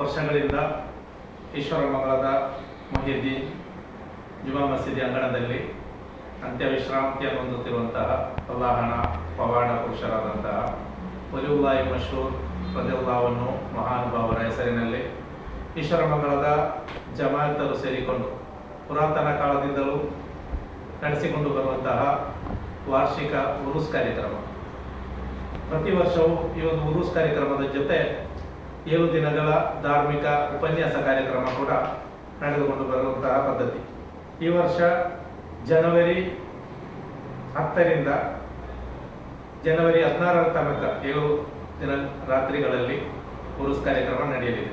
ವರ್ಷಗಳಿಂದ ಈಶ್ವರ ಮಂಗಳದ ಮೊಹಿದ್ದೀನ್ ಜುಮಾ ಮಸೀದಿ ಅಂಗಣದಲ್ಲಿ ಅಂತ್ಯ ವಿಶ್ರಾಂತಿಯನ್ನು ಹೊಂದುತ್ತಿರುವಂತಹ ಅಲ್ಲಾಹನ ಪವಾಡ ಪುರುಷರಾದಂತಹ ವಲಿವುಲ್ಲಾಹಿ ಮಶೂರ್ ಪ್ರದಿಲ್ಲಾವನ್ನು ಮಹಾನುಭಾವರ ಹೆಸರಿನಲ್ಲಿ ಈಶ್ವರ ಮಂಗಳದ ಜಮಾಯತರು ಸೇರಿಕೊಂಡು ಪುರಾತನ ಕಾಲದಿಂದಲೂ ನಡೆಸಿಕೊಂಡು ಬರುವಂತಹ ವಾರ್ಷಿಕ ಉರುಸ್ ಕಾರ್ಯಕ್ರಮ. ಪ್ರತಿ ವರ್ಷವೂ ಈ ಒಂದು ಉರುಸ್ ಕಾರ್ಯಕ್ರಮದ ಜೊತೆ ಏಳು ದಿನಗಳ ಧಾರ್ಮಿಕ ಉಪನ್ಯಾಸ ಕಾರ್ಯಕ್ರಮ ಕೂಡ ನಡೆದುಕೊಂಡು ಬರುವಂತಹ ಪದ್ಧತಿ. ಈ ವರ್ಷ ಜನವರಿ ಹತ್ತರಿಂದ ಜನವರಿ ಹದಿನಾರರ ತನಕ ಏಳು ದಿನ ರಾತ್ರಿಗಳಲ್ಲಿ ಉರುಸ್ ಕಾರ್ಯಕ್ರಮ ನಡೆಯಲಿದೆ.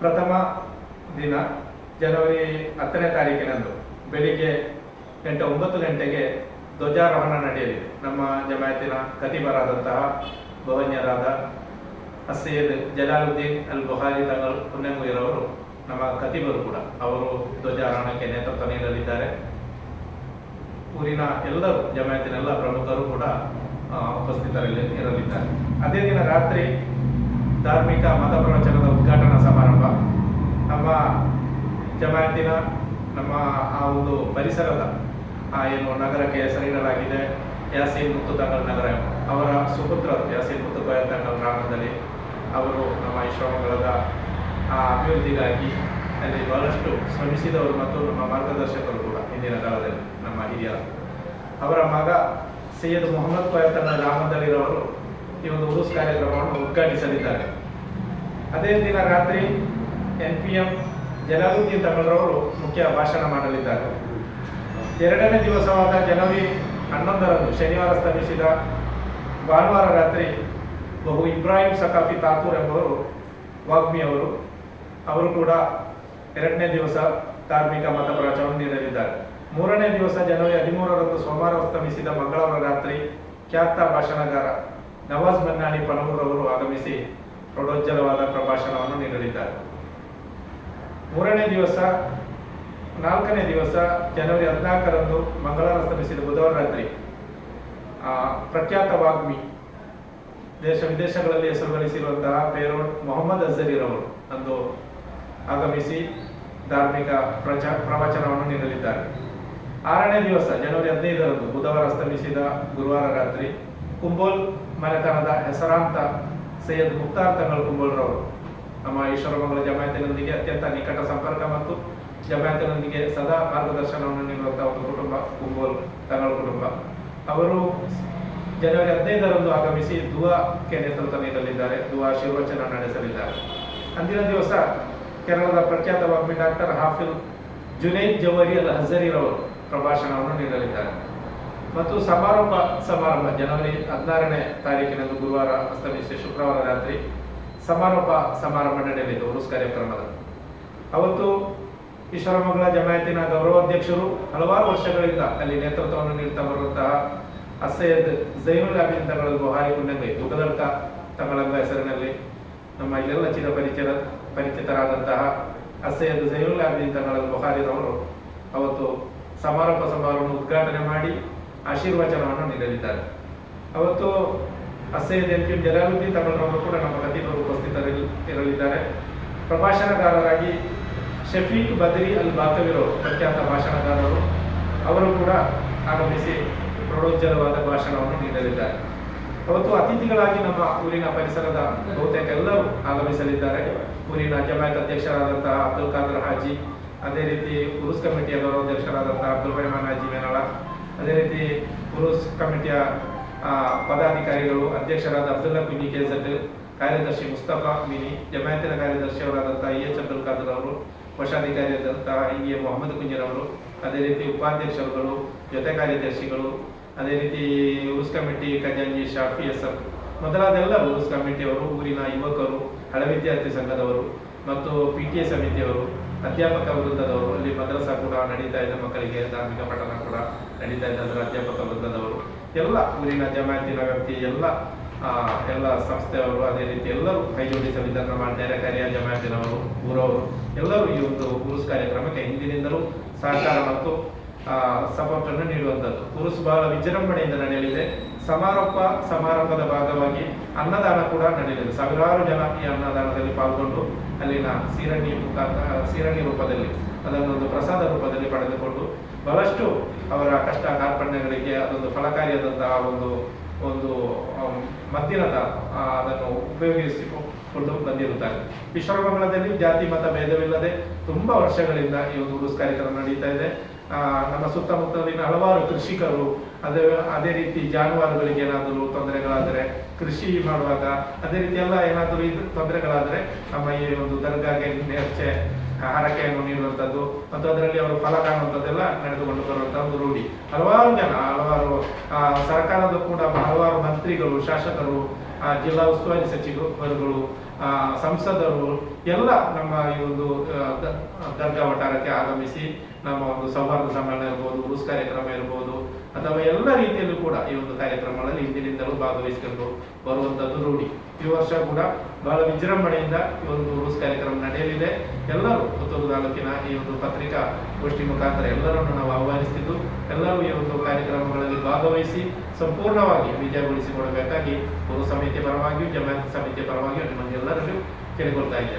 ಪ್ರಥಮ ದಿನ ಜನವರಿ ಹತ್ತನೇ ತಾರೀಕಿನಂದು ಬೆಳಿಗ್ಗೆ ಗಂಟೆ ಒಂಬತ್ತು ಗಂಟೆಗೆ ಧ್ವಜಾರೋಹಣ ನಡೆಯಲಿದೆ. ನಮ್ಮ ಜಮಾಯತಿನ ಕತಿಬರಾದಂತಹ ಭವನ್ಯರಾದ ಸೈಯದ್ ಜಲಾಲುದ್ದೀನ್ ಅಲ್ ಬುಹಾರಿ ತಂಗಲ್ ಪುಣ್ಯಂಗುಯಿರವರು ನಮ್ಮ ಕತಿಬರು ಕೂಡ. ಅವರು ಧ್ವಜಾರೋಹಣಕ್ಕೆ ನೇತೃತ್ವ ನೀಡಲಿದ್ದಾರೆ ಊರಿನ ಎಲ್ಲರೂ ಜಮಾಯತಿನ ಎಲ್ಲ ಪ್ರಮುಖರು ಕೂಡ ಉಪಸ್ಥಿತರಲ್ಲಿ ಇರಲಿದ್ದಾರೆ. ಅದೇ ದಿನ ರಾತ್ರಿ ಧಾರ್ಮಿಕ ಮತ ಪ್ರವಚನದ ಉದ್ಘಾಟನಾ ಸಮಾರಂಭ. ನಮ್ಮ ಜಮಾಯತಿನ ನಮ್ಮ ಆ ಒಂದು ಪರಿಸರದ, ಆ, ಏನು ನಗರಕ್ಕೆ ಹೆಸರಿಡಲಾಗಿದೆ, ಯಾಸೀನ್ ಮುತ್ತುತಂಗಲ್ ನಗರ ಅವರ ಸುಪುತ್ರ ಯಾಸೀನ್ ಮುತ್ತುತಂಗಲ್ ಗ್ರಾಮದಲ್ಲಿ ಅವರು ನಮ್ಮ ಶ್ರಮಗಳದ ಆ ಅಭಿವೃದ್ಧಿಗಾಗಿ ಅಲ್ಲಿ ಬಹಳಷ್ಟು ಶ್ರಮಿಸಿದವರು ಮತ್ತು ನಮ್ಮ ಮಾರ್ಗದರ್ಶಕರು ಕೂಡ ಹಿಂದಿನ ಕಾಲದಲ್ಲಿ, ನಮ್ಮ ಹಿರಿಯರು ಅವರ ಮಗ ಸೈಯದ್ ಮೊಹಮ್ಮದ್ ಕೊಯತನ ಗ್ರಾಮದಲ್ಲಿರೋರು ಈ ಒಂದು ಉರುಸ್ ಕಾರ್ಯಕ್ರಮವನ್ನು ಉದ್ಘಾಟಿಸಲಿದ್ದಾರೆ. ಅದೇ ದಿನ ರಾತ್ರಿ ಎನ್ ಪಿ ಎಂ ಜಲಾಲುದ್ದೀನ್ ತಮಿಳರವರು ಮುಖ್ಯ ಭಾಷಣ ಮಾಡಲಿದ್ದಾರೆ. ಎರಡನೇ ದಿವಸವಾದ ಜನವರಿ ಹನ್ನೊಂದರಂದು ಶನಿವಾರ ಸ್ತಂಭಿಸಿದ ಭಾನುವಾರ ರಾತ್ರಿ ಬಹು ಇಬ್ರಾಹಿಂ ಸಕಾಫಿ ತಾಕೂರ್ ಎಂಬವರು, ವಾಗ್ಮಿ ಅವರು ಅವರು ಕೂಡ ಎರಡನೇ ದಿವಸ ಧಾರ್ಮಿಕ ಮತ ಪ್ರಚಾರ ನೀಡಲಿದ್ದಾರೆ. ಮೂರನೇ ದಿವಸ ಜನವರಿ ಹದಿಮೂರರಂದು ಸೋಮವಾರ ಉತ್ತಮಿಸಿದ ಮಂಗಳವಾರ ರಾತ್ರಿ ಖ್ಯಾತ ಭಾಷಣಗಾರ ನವಾಜ್ ಮನ್ನಾಣಿ ಅವರು ಆಗಮಿಸಿ ಪ್ರೌಢೋಜ್ವಲವಾದ ಪ್ರಭಾಷಣವನ್ನು ನೀಡಲಿದ್ದಾರೆ. ಮೂರನೇ ದಿವಸ, ನಾಲ್ಕನೇ ದಿವಸ ಜನವರಿ ಹದಿನಾಲ್ಕರಂದು ಮಂಗಳವಾರ ಉತ್ತಮಿಸಿದ ಬುಧವಾರ ರಾತ್ರಿ ಪ್ರಖ್ಯಾತ ವಾಗ್ಮಿ ದೇಶ ವಿದೇಶಗಳಲ್ಲಿ ಹೆಸರು ಗಳಿಸಿರುವಂತಹ ಪೇರೋಡ್ ಮೊಹಮ್ಮದ್ ಅಜರಿರವರು ಅಂದು ಆಗಮಿಸಿ ಧಾರ್ಮಿಕ ಪ್ರಚಾರ ಪ್ರವಚನವನ್ನು ನೀಡಲಿದ್ದಾರೆ. ಆರನೇ ದಿವಸ ಜನವರಿ ಹದಿನೈದರಂದು ಬುಧವಾರ ಸ್ತಂಭಿಸಿದ ಗುರುವಾರ ರಾತ್ರಿ ಕುಂಬೋಲ್ ಮನೆತನದ ಹೆಸರಾಂತ ಸೈಯದ್ ಮುಕ್ತಾರ್ ತಂಗಲ್ ಕುಂಬೋಲ್ರವರು ನಮ್ಮ ಈಶ್ವರಮಂಗಲ ಜಮಾಯತಿನೊಂದಿಗೆ ಅತ್ಯಂತ ನಿಕಟ ಸಂಪರ್ಕ ಮತ್ತು ಜಮಾಯತಿನೊಂದಿಗೆ ಸದಾ ಮಾರ್ಗದರ್ಶನವನ್ನು ನೀಡುವಂತಹ ಒಂದು ಕುಟುಂಬ ಕುಂಬೋಲ್ ತಂಗಲ್ ಕುಟುಂಬ. ಅವರು ಜನವರಿ ಹದಿನೈದರಂದು ಆಗಮಿಸಿ ದುವಾಕ್ಕೆ ನೇತೃತ್ವ ನೀಡಲಿದ್ದಾರೆ ದುವಾ ಆಶೀರ್ವಚನ ನಡೆಸಲಿದ್ದಾರೆ. ಅಂದಿನ ದಿವಸ ಕೇರಳದ ಪ್ರಖ್ಯಾತ ವಾಗ್ಮಿ ಡಾಕ್ಟರ್ ಹಾಫಿಲ್ ಜುನೈದ್ ಜವರಿ ಅಲ್ ಹಜರಿರವರು ಪ್ರಭಾಷಣವನ್ನು ನೀಡಲಿದ್ದಾರೆ. ಮತ್ತು ಸಮಾರೋಪ ಸಮಾರಂಭ ಜನವರಿ ಹದಿನಾರನೇ ತಾರೀಕಿನಂದು ಗುರುವಾರ, ಅಸ್ತಮಿಸಿ ಶುಕ್ರವಾರ ರಾತ್ರಿ ಸಮಾರೋಪ, ಸಮಾರಂಭ ನಡೆಯಲಿದೆ ಉರುಸ್ ಕಾರ್ಯಕ್ರಮದ. ಅವತ್ತು ಈಶ್ವರಮಂಗಲ ಜಮಾಯತಿನ ಗೌರವಾಧ್ಯಕ್ಷರು ಹಲವಾರು ವರ್ಷಗಳಿಂದ ಅಲ್ಲಿ ನೇತೃತ್ವವನ್ನು ನೀಡ್ತಾ ಬರುವಂತಹ ಅಸೈಯದ್ ಜೈನುಲ್ ಅಬೀನ್ ತಗಳು ಬುಹಾರಿ ಕುಂಡಂಗೈ ತುಕದಳ್ಕ ತಗಳಂಗ ಹೆಸರಿನಲ್ಲಿ ನಮ್ಮ ಇಲ್ಲೆಲ್ಲ ಚಿರ ಪರಿಚಯ ಪರಿಚಿತರಾದಂತಹ ಅಸೈಯದ್ ಜೈನುಲ್ ಅಬೀನ್ ತಗಳ ಬುಹಾರಿರವರು ಅವತ್ತು ಸಮಾರೋಪ ಸಮಾರೋಹವನ್ನು ಉದ್ಘಾಟನೆ ಮಾಡಿ ಆಶೀರ್ವಚನವನ್ನು ನೀಡಲಿದ್ದಾರೆ. ಅವತ್ತು ಅಸೈಯದ್ ಎಂ ಪಿ ಜಲಾಲುದ್ದೀನ್ ತಗಳರವರು ಕೂಡ ನಮ್ಮ ಕತಿಬರು ಉಪಸ್ಥಿತರಲ್ಲಿ ಇರಲಿದ್ದಾರೆ. ಪ್ರಭಾಷಣಕಾರರಾಗಿ ಶಫೀಕ್ ಬದ್ರಿ ಅಲ್ ಬಾಕವಿರೋ ಪ್ರಖ್ಯಾತ ಭಾಷಣಕಾರರು ಅವರು ಕೂಡ ಆಗಮಿಸಿ ಪ್ರೌಢೋಜ್ಜಲವಾದ ಭಾಷಣವನ್ನು ನೀಡಲಿದ್ದಾರೆ. ಅವತ್ತು ಅತಿಥಿಗಳಾಗಿ ನಮ್ಮ ಊರಿನ ಪರಿಸರದ ಬಹುತೇಕ ಎಲ್ಲರೂ ಆಗಮಿಸಲಿದ್ದಾರೆ. ಊರಿನ ಜಮಾಯತ್ ಅಧ್ಯಕ್ಷರಾದಂತಹ ಅಬ್ದುಲ್ ಖಾದರ್ ಹಾಜಿ, ಅದೇ ರೀತಿ ಉರುಸ್ ಕಮಿಟಿಯ ಗೌರವಾಧ್ಯಕ್ಷರಾದಂತಹ ಅಬ್ದುಲ್ ರೆಹಮಾನ್ ಹಾಜಿ ಮೇನಾಳ, ಅದೇ ರೀತಿ ಉರುಸ್ ಕಮಿಟಿಯ ಪದಾಧಿಕಾರಿಗಳು, ಅಧ್ಯಕ್ಷರಾದ ಅಬ್ದುಲ್ಲಾ ಕುನಿ ಕೆಜಡ್ ಕಾರ್ಯದರ್ಶಿ ಮುಸ್ತಫಾ ಮಿನಿ ಜಮಾಯತಿನ ಕಾರ್ಯದರ್ಶಿಯವರಾದಂತಹ ಇ ಎಚ್ ಅಬ್ದುಲ್ ಖಾದರ್ ಅವರು ಕೋಶಾಧಿಕಾರಿಯಾದಂತಹ ಇ ಎ ಮೊಹಮ್ಮದ್ ಕುಂಜರವರು, ಅದೇ ರೀತಿ ಉಪಾಧ್ಯಕ್ಷರುಗಳು, ಜೊತೆ ಕಾರ್ಯದರ್ಶಿಗಳು ಅದೇ ರೀತಿ ಉರುಸ್ ಕಮಿಟಿ ಖಜಾಂಜಿ ಶಾಫಿ ಎಸ್ಎಂ ಮೊದಲಾದೆಲ್ಲ ಉರುಸ್ ಕಮಿಟಿಯವರು, ಊರಿನ ಯುವಕರು, ಹಳೆ ವಿದ್ಯಾರ್ಥಿ ಸಂಘದವರು ಮತ್ತು ಪಿ ಟಿ ಎ ಸಮಿತಿಯವರು, ಅಧ್ಯಾಪಕ ವೃಂದದವರು, ಅಲ್ಲಿ ಮದ್ರಸಾ ಕೂಡ ನಡೀತಾ ಇದೆ, ಮಕ್ಕಳಿಗೆ ಧಾರ್ಮಿಕ ಪಠಣ ಕೂಡ ನಡೀತಾ ಇದೆ, ಅದರ ಅಧ್ಯಾಪಕ ವೃಂದದವರು. ಎಲ್ಲ ಊರಿನ ಜಮಾಯತಿನ ವ್ಯಕ್ತಿ ಎಲ್ಲ ಎಲ್ಲ ಸಂಸ್ಥೆಯವರು, ಅದೇ ರೀತಿ ಎಲ್ಲರೂ ಕೈ ಜೋಡಿಸಲಿದ್ದಾರೆ ನಮ್ಮ ಕಾರ್ಯ ಜಮಾಯತಿನವರು, ಊರವರು ಎಲ್ಲರೂ ಈ ಒಂದು ಉರುಸ್ ಕಾರ್ಯಕ್ರಮಕ್ಕೆ ಹಿಂದಿನಿಂದಲೂ ಸಹಕಾರ ಮತ್ತು ಸಪೋರ್ಟ್ ಅನ್ನು ನೀಡುವಂಥದ್ದು. ಕುರುಸ್ ಬಹಳ ವಿಜೃಂಭಣೆಯಿಂದ ನಡೆಯಲಿದೆ. ಸಮಾರೋಪ, ಸಮಾರಂಭದ ಭಾಗವಾಗಿ ಅನ್ನದಾನ ಕೂಡ ನಡೆಯಲಿದೆ. ಸಾವಿರಾರು ಜನ ಈ ಅನ್ನದಾನದಲ್ಲಿ ಪಾಲ್ಗೊಂಡು ಅಲ್ಲಿನ ಸೀರಣಿ ಮುಖಾಂತರ ಸೀರಣಿ ರೂಪದಲ್ಲಿ ಅದನ್ನೊಂದು ಪ್ರಸಾದ ರೂಪದಲ್ಲಿ ಪಡೆದುಕೊಂಡು ಬಹಳಷ್ಟು ಅವರ ಕಷ್ಟ ಕಾರ್ಪಣ್ಯಗಳಿಗೆ ಅದೊಂದು ಫಲಕಾರಿಯಾದಂತಹ ಒಂದು ಒಂದು ಮದ್ದಿನದ ಅದನ್ನು ಅದನ್ನು ಉಪಯೋಗಿಸಿಕೊಂಡು ಬಂದಿರುತ್ತಾರೆ ವಿಶ್ವಮಂಗಲದಲ್ಲಿ ಜಾತಿ, ಮತ ಭೇದವಿಲ್ಲದೆ ತುಂಬಾ ವರ್ಷಗಳಿಂದ ಈ ಒಂದು ಉರುಸ್ ಕಾರ್ಯಕ್ರಮ ನಡೀತಾ ಇದೆ. ನಮ್ಮ ಸುತ್ತಮುತ್ತಲಿನ ಹಲವಾರು ಕೃಷಿಕರು, ಅದೇ ಅದೇ ರೀತಿ ಜಾನುವಾರುಗಳಿಗೆ ಏನಾದರೂ ತೊಂದರೆಗಳಾದರೆ ಕೃಷಿ ಮಾಡುವಾಗ, ಅದೇ ರೀತಿ ಎಲ್ಲ ಏನಾದರೂ ತೊಂದರೆಗಳಾದರೆ ನಮ್ಮ ಈ ಒಂದು ದರ್ಗಾಗೆ ನೇರ್ಚೆ ಹರಕೆಯನ್ನು ನೀಡುವಂಥದ್ದು ಮತ್ತು ಅದರಲ್ಲಿ ಅವರು ಫಲ ಕಾಣುವಂಥದ್ದೆಲ್ಲ ನಡೆದುಕೊಂಡು ಬರುವಂತಹ ಒಂದು ರೂಢಿ. ಹಲವಾರು ಜನ, ಹಲವಾರು ಸರ್ಕಾರದ ಕೂಡ ಹಲವಾರು ಮಂತ್ರಿಗಳು, ಶಾಸಕರು ಜಿಲ್ಲಾ ಉಸ್ತುವಾರಿ ಸಚಿವರುಗಳು ಸಂಸದರು ಎಲ್ಲ ನಮ್ಮ ಈ ಒಂದು ದರ್ಗಾ ವಠಾರಕ್ಕೆ ಆಗಮಿಸಿ ನಮ್ಮ ಒಂದು ಸೌಹಾರ್ದ ಸಮ್ಮೇಳನ ಇರ್ಬೋದು ಉರುಸ್ ಕಾರ್ಯಕ್ರಮ ಇರ್ಬೋದು ಎಲ್ಲ ರೀತಿಯಲ್ಲೂ ಕೂಡ ಈ ಒಂದು ಕಾರ್ಯಕ್ರಮಗಳಲ್ಲಿ ಹಿಂದಿನಿಂದಲೂ ಭಾಗವಹಿಸಿಕೊಂಡು ಬರುವಂತದ್ದು ರೂಢಿ. ಈ ವರ್ಷ ಕೂಡ ಬಹಳ ವಿಜೃಂಭಣೆಯಿಂದ ಈ ಒಂದು ಉರುಸ್ ಕಾರ್ಯಕ್ರಮ ನಡೆಯಲಿದೆ. ಎಲ್ಲರೂ ಪುತ್ತೂರು ತಾಲೂಕಿನ ಈ ಒಂದು ಪತ್ರಿಕಾ ಗೋಷ್ಠಿ ಮುಖಾಂತರ ಎಲ್ಲರನ್ನು ನಾವು ಆಹ್ವಾನಿಸ್ತಿದ್ದು, ಎಲ್ಲರೂ ಈ ಒಂದು ಕಾರ್ಯಕ್ರಮಗಳಲ್ಲಿ ಭಾಗವಹಿಸಿ ಸಂಪೂರ್ಣವಾಗಿ ವಿಜಯಗೊಳಿಸಿಕೊಡಬೇಕಾಗಿ ಗುರು ಸಮಿತಿ ಪರವಾಗಿಯೂ, ಜಮಾತ್ ಸಮಿತಿ ಪರವಾಗಿಯೂ ಎಲ್ಲರಲ್ಲೂ ಕೇಳಿಕೊಳ್ತಾ ಇದ್ದೇನೆ.